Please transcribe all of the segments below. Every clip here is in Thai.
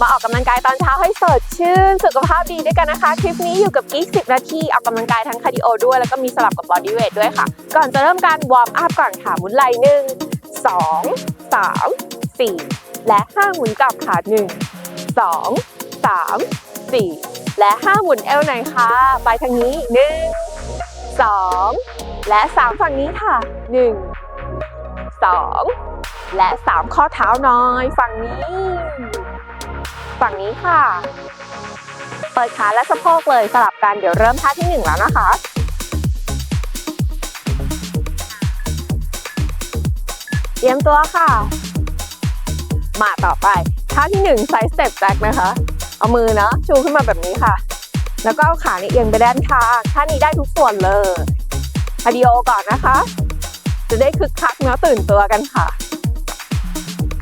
มาออกกำลังกายตอนเช้าให้สดชื่น สุขภาพดีด้วยกันนะคะ คลิปนี้อยู่กับกิ๊ก10นาทีออกกำลังกายทั้งคาร์ดิโอด้วย แล้วก็มีสลับกับบอดี้เวทด้วยค่ะ ก่อนจะเริ่มการวอร์มอัพก่อนค่ะหมุนไหล่หนึ่งสองสามสี่และห้าหมุนกลับค่ะหนึ่งสองสามสี่และห้าหมุนเอวหน่อยค่ะ ไปทางนี้หนึ่งสองและสามฝั่งนี้ค่ะหนึ่งสองและสามข้อเท้าน้อยฝั่งนี้ ฝั่งนี้ค่ะ เปิดขาและสะโพกเลยสลับกันเดี๋ยวเริ่มท่าที่หนึ่งแล้วนะคะเตรียมตัวค่ะ มาต่อไปท่าที่หนึ่งไซส์สเต็ปแจ็คนะคะ เอามือเนาะชูขึ้นมาแบบนี้ค่ะ แล้วก็เอาขานี่เอียงไปด้านข้างท่านี้ได้ทุกส่วนเลยคาร์ดิโอก่อนนะคะ จะได้คึกคักเนาะตื่นตัวกันค่ะ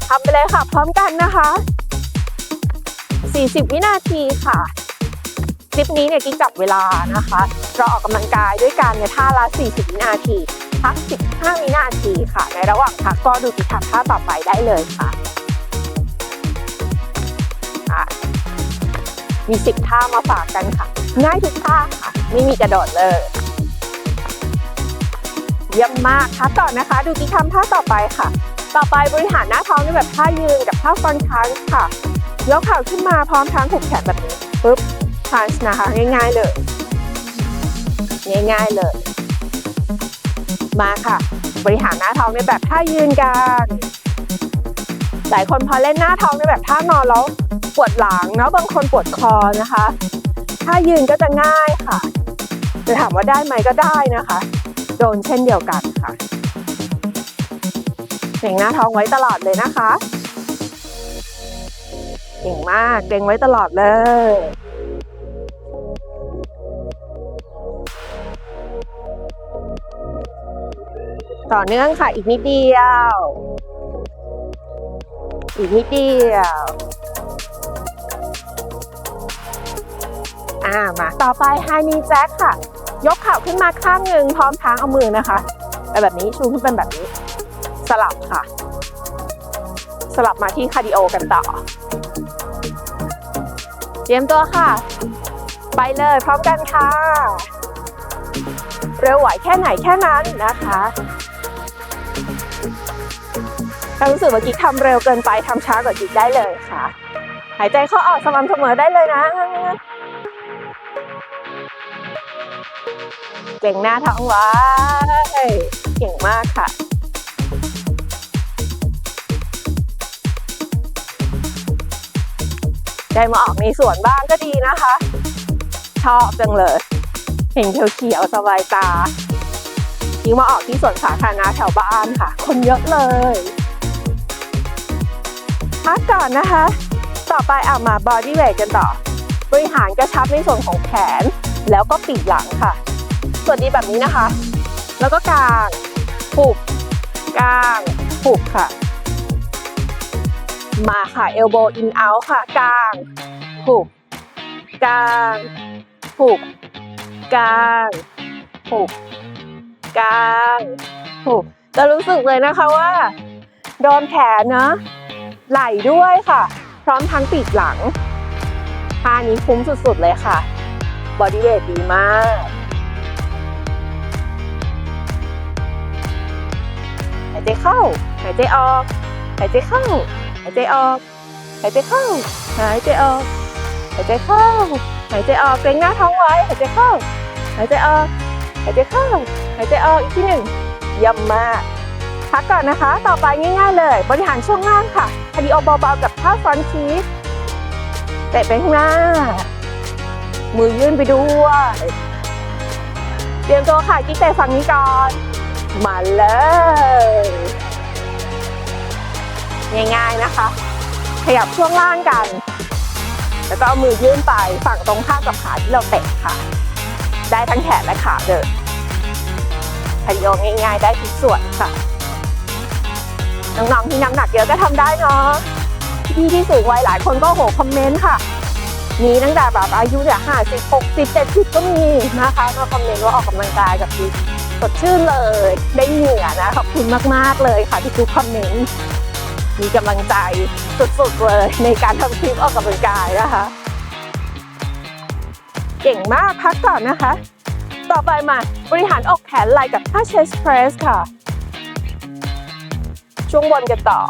ทำไปเลยค่ะ พร้อมกันนะคะ 40 วินาทีค่ะ คลิปนี้เนี่ยกิ๊กจับเวลานะคะ เราออกกำลังกายด้วยกันในท่าละ 40 วินาทีพัก 15 วินาทีค่ะ ในระหว่างพักก็ดูกิจกรรมท่าต่อไปได้เลยค่ะค่ะมี 10 ท่ามาฝากกันค่ะ ง่ายทุกท่าค่ะ ไม่มีกระโดดเลยเยี่ยมมากค่ะต่อนะคะ ดูกิจกรรมท่าต่อไปค่ะ ต่อไปบริหารหน้าท้องในแบบท่ายืนกับท่าฟันคันค่ะ ยกเข่าขึ้นมาพร้อมทั้งผูกแขนแบบนี้ปุ๊บพันช์นะคะง่ายๆเลย ง่ายๆเลย มาค่ะ บริหารหน้าท้องในแบบท่ายืนกันหลายคนพอเล่นหน้าท้องในแบบท่านอนแล้วปวดหลังเนาะบางคนปวดคอนะคะท่ายืนก็จะง่ายค่ะจะถามว่าได้ไหมก็ได้นะคะ โดนเช่นเดียวกันค่ะเก่งหน้าท้องไว้ตลอดเลยนะคะ เก่งมากเก่งไว้ตลอดเลยต่อเนื่องค่ะอีกนิดเดียว อีกนิดเดียว อ่ามาต่อไปไฮนีแจ็คค่ะ ยกเข่าขึ้นมาข้างหนึ่งพร้อมทั้งเอามือนะคะไปแบบนี้ชูขึ้นเป็นแบบนี้ สลับค่ะ สลับมาที่คาร์ดิโอกันต่อ เตรียมตัวค่ะ ไปเลยพร้อมกันค่ะ เร็วไหวแค่ไหนแค่นั้นนะคะถ้ารู้สึกว่ากิ๊กทำเร็วเกินไปทำช้ากว่ากิ๊กได้เลยค่ะ หายใจเข้าออกสม่ำเสมอได้เลยนะเก่งหน้าท้องไว้เก่งมากค่ะ ได้มาออกในสวนบ้างก็ดีนะคะ ชอบจังเลยเห็นเขียวๆสบายตาทิ้งมาออกที่สวนสาธารณะแถวบ้านค่ะ คนเยอะเลยพักก่อนนะคะ ต่อไปเอามาบอดี้เวทกันต่อ บริหารกระชับในส่วนของแขน แล้วก็ปีกหลังค่ะ ส่วนนี้แบบนี้นะคะ แล้วก็กลาง ผูกกาง ผูกค่ะ มาค่ะ elbow in out ค่ะกลางผูกกางผูกกางผูกกางผูกจะรู้สึกเลยนะคะว่า โดนแขนนะไหล่ด้วยค่ะ พร้อมทั้งปีกหลังท่านี้คุ้มสุดๆเลยค่ะบอดี้เวทดีมากหายใจเข้า หายใจออก หายใจเข้า หายใจออก หายใจเข้า หายใจออก หายใจเข้า หายใจออกเกรงหน้าท้องไว้ หายใจเข้า หายใจออก หายใจเข้า หายใจออกอีกทีหนึ่งเยี่ยมมากพักก่อนนะคะ ต่อไปง่ายๆเลย บริหารช่วงล่างค่ะคาร์ดิโอเบาๆกับท่าฟรอนชีสเตะไปข้างหน้า มือยื่นไปด้วย เตรียมตัวค่ะกิ๊กเตะฝั่งนี้ก่อน มาเลย ง่ายๆนะคะ ขยับช่วงล่างกัน แล้วก็เอามือยื่นไปฝั่งตรงข้ามกับขาที่เราเตะค่ะ ได้ทั้งแขนและขาเลยคาร์ดิโอง่ายๆ ได้ทุกส่วนค่ะ น้องๆที่น้ำหนักเยอะก็ทำได้เนาะพี่ที่สูงวัยหลายคนก็โหคอมเมนต์ค่ะ มีตั้งแต่แบบอายุเนี่ยห้าสิบหกสิบเจ็ดสิบก็มีนะคะมาคอมเมนต์ว่าออกกำลังกายกับพี่สดชื่นเลย ได้เหงื่อนะ ขอบคุณมาก ๆ เลยค่ะที่ทุกคอมเมนต์ มีกำลังใจสุดๆเลยในการทำคลิปออกกำลังกายนะคะ เก่งมากพักก่อนนะคะ ต่อไปมาบริหารอกแขนไหล่กับท่า chest press ค่ะ ช่วงบนกันต่อ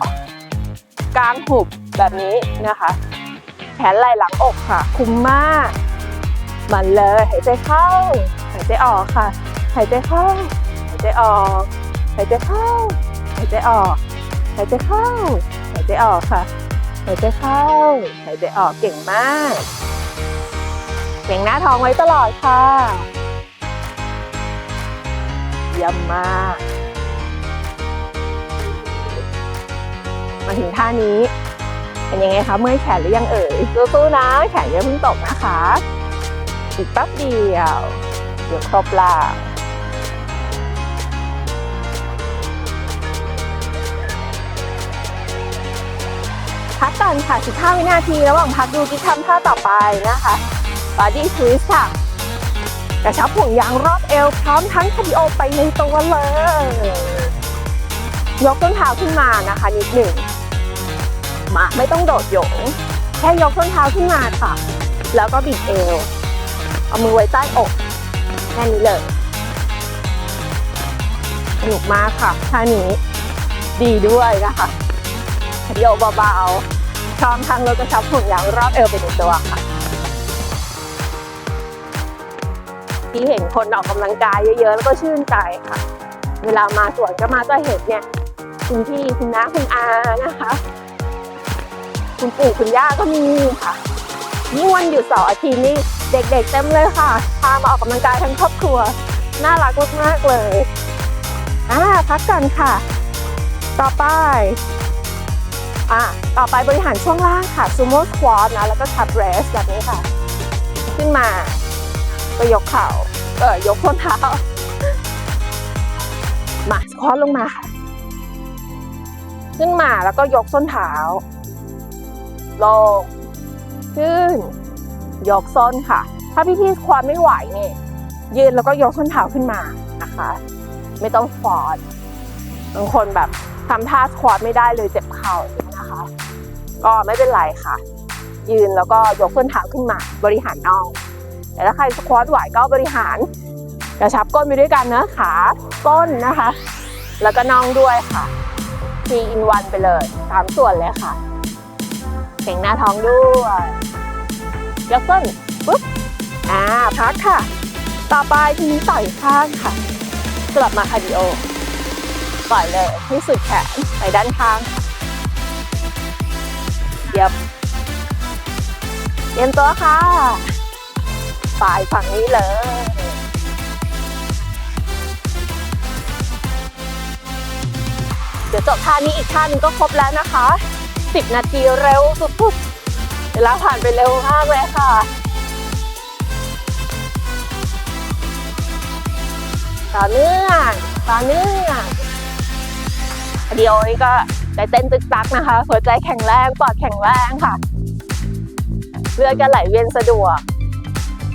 กลางหุบแบบนี้นะคะ แขนไหล่หลังอกค่ะ คุ้มมาก มันเลยหายใจเข้า หายใจออกค่ะ หายใจเข้า หายใจออก หายใจเข้า หายใจออก หายใจเข้า หายใจออกค่ะ หายใจเข้า หายใจออกเก่งมาก เก่งหน้าท้องไว้ตลอดค่ะเยี่ยมมาก มาถึงท่านี้เป็นยังไงคะ เมื่อยแขนหรือยังเอ่ยสู้ๆนะ แขนย่าเพิ่งตกนะคะ อีกแป๊บเดียว เดี๋ยวครบแลา พักก่อนค่ะ 15 วินาที ระหว่างพักดูกิ๊กทำท่าต่อไปนะคะ body twist ค่ะกระชับห่วงยางรอบเอวพร้อมทั้งคาร์ดิโอไปในตัวเลย ยกต้นเท้าขึ้นมานะคะนิดหนึ่งมาไม่ต้องโดดโยง แค่ยกต้นเท้าขึ้นมาค่ะ แล้วก็บิดเอว เอามือไว้ใต้อกแค่นี้เลยสนุกมากค่ะท่านี้ดีด้วยนะคะคาร์ดิโอเบาๆ พร้อมทั้งลดกระชับห่วงยางรอบเอวไปในตัวค่ะ ที่เห็นคนออกกำลังกายเยอะๆ แล้วก็ชื่นใจค่ะ เวลามาสวนก็มาจะเห็นเนี่ยคุณพี่คุณน้าคุณอานะคะ คุณปู่คุณย่าก็มีค่ะยิ่วันหยุดเสาร์อาทิตย์นี่เด็กๆเต็มเลยค่ะ พามาออกกำลังกายทั้งครอบครัว น่ารักมากๆเลย อ่าพักกันค่ะ ต่อไป อ่าต่อไปบริหารช่วงล่างค่ะซูโม่สควอตนะแล้วก็คับเรสแบบนี้ค่ะ ขึ้นมาก็ยกเข่าเออยกส้นเท้า มาสควอตลงมาค่ะขึ้นมาแล้วก็ยกส้นเท้าลงขึ้น ยกส้นค่ะ ถ้าพี่พี่ๆควอตไม่ไหวเนี่ยยืนแล้วก็ยกส้นเท้าขึ้นมานะคะ ไม่ต้องฟอดบางคนแบบทำท่าสควอตไม่ได้เลยเจ็บเข่า นะคะ ก็ไม่เป็นไรค่ะ ยืนแล้วก็ยกส้นเท้าขึ้นมาบริหารน่องแต่ถ้าใครสควอตไหวก็บริหารกระชับก้นไปด้วยกันนะขาก้นนะคะ แล้วก็น่องด้วยค่ะ3 in 1ไปเลยสามส่วนเลยค่ะเข่งหน้าท้องด้วยยกส้นปุ๊บอ่าพักค่ะ ต่อไปทีนี้ต่อยข้างค่ะสลับมาคาร์ดิโอ ปล่อยเลยให้สุดแขนไปด้านข้างค่ะ เดี๋ยวเตรียมตัวค่ะปลายฝั่งนี้เลยเดี๋ยวจบท่านี้อีกท่านึงก็ครบแล้วนะคะ 10 นาทีเร็วสุดๆเวลาผ่านไปเร็วมากเลยค่ะต่อเนื่องต่อเนื่องเดียวนี้ก็ ใจเต้นตึกตักนะคะ หัวใจแข็งแรงปอดแข็งแรงค่ะ เลือดก็ไหลเวียนสะดวก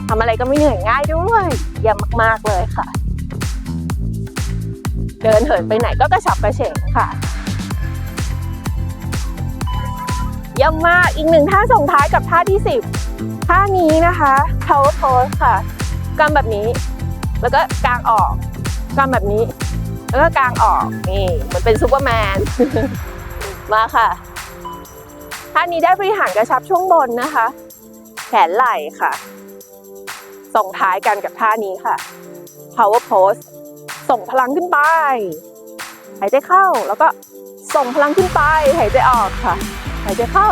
ทำอะไรก็ไม่เหนื่อยง่ายด้วยเยี่ยมมาก ๆ เลยค่ะ เดินเหินไปไหนก็กระฉับกระเฉงค่ะเยี่ยมมากอีกหนึ่งท่าส่งท้ายกับท่าที่ 10 ท่านี้นะคะ power pose ค่ะกำแบบนี้ แล้วก็กางออกกำแบบนี้ แล้วก็กางออกนี่เหมือนเป็นซูเปอร์แมน มาค่ะท่านี้ได้บริหารกระชับช่วงบนนะคะ แขนไหล่ค่ะ ส่งท้ายกันกับท่านี้ค่ะ power pose ส่งพลังขึ้นไป หายใจเข้าแล้วก็ส่งพลังขึ้นไป หายใจออกค่ะ หายใจเข้า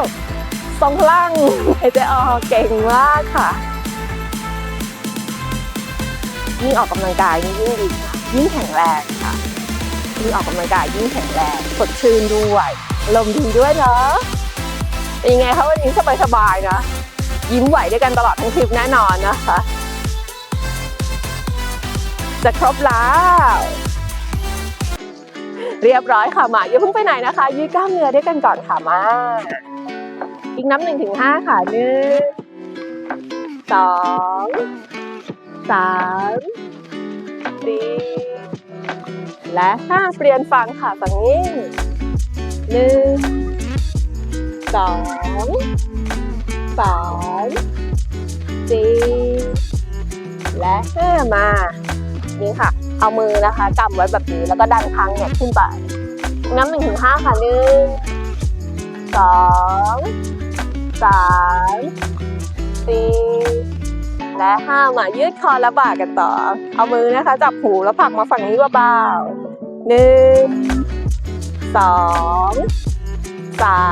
ส่งพลัง หายใจออกเก่งมากค่ะยิ่งออกกำลังกายยิ่งดีค่ะ ยิ่งแข็งแรงค่ะยิ่งออกกำลังกายยิ่งแข็งแรงสดชื่นด้วยอารมดีด้วยเนาะเป็นยังไงคะวันนี้สบายๆนะ ยิ้มไหวด้วยกันตลอดทั้งทริปแน่นอนนะคะ จะครบแล้ว เรียบร้อยค่ะมาอย่าเพิ่งไปไหนนะคะ ยืดกล้ามเนื้อด้วยกันก่อนค่ะมา อีกน้ำหนึ่งถึงห้าค่ะหนึ่งสองสาม สี่และห้าเปลี่ยนฝั่งค่ะฝั่งนี้หนึ่งสองสามสี่และห้ามานี่ค่ะ เอามือนะคะกำไว้แบบนี้แล้วก็ดันครั้งเนี่ยขึ้นไปนับหนึ่งถึงห้าค่ะหนึ่งสองสามสี่ และห้ามายืดคอและบ่ากันต่อ เอามือนะคะ จับหูแล้วผลักมาฝั่งนี้เบาๆหนึ่งสองสา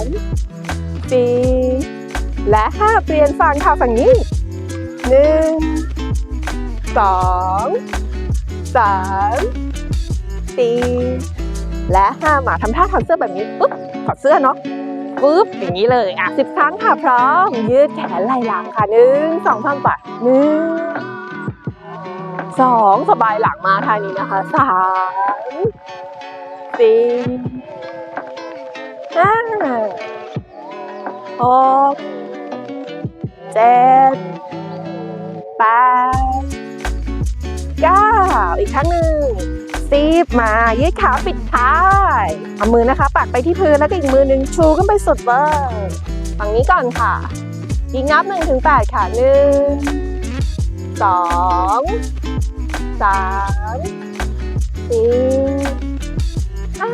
มสี่และห้าเปลี่ยนฝั่งค่ะฝั่งนี้หนึ่งสองสามสี่และห้ามาทำท่าถอดเสื้อแบบนี้ปุ๊บถอดเสื้อเนาะ ปุ๊บอย่างนี้เลยอะสิบครั้งค่ะพร้อม ยืดแขนไหล่หลังค่ะหนึ่งสองสามไปหนึ่งสองสบายหลังมาท่านี้นะคะสามสี่ห้าหกเจ็ดแปดเก้าอีกครั้งหนึ่ง สิบมายืดขาปิดท้ายเอามือนะคะ ปักไปที่พื้นแล้วก็อีกมือหนึ่งชูขึ้นไปสุดเลยฝั่งนี้ก่อนค่ะยิงนับหนึ่งถึงแปดค่ะหนึ่งสองสามสี่ห้า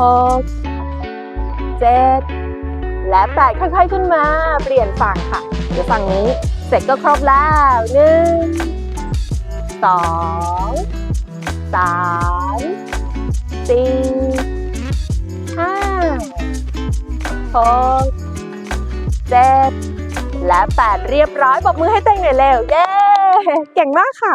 หกเจ็ดและแปดค่อยๆขึ้นมา เปลี่ยนฝั่งค่ะ เดี๋ยวฝั่งนี้ เสร็จก็ครบแล้วหนึ่งสอง สามสี่ห้าหกเจ็ดและแปดเรียบร้อยปรบมือให้เต็งหน่อยเร็ว เย้ เก่งมากค่ะ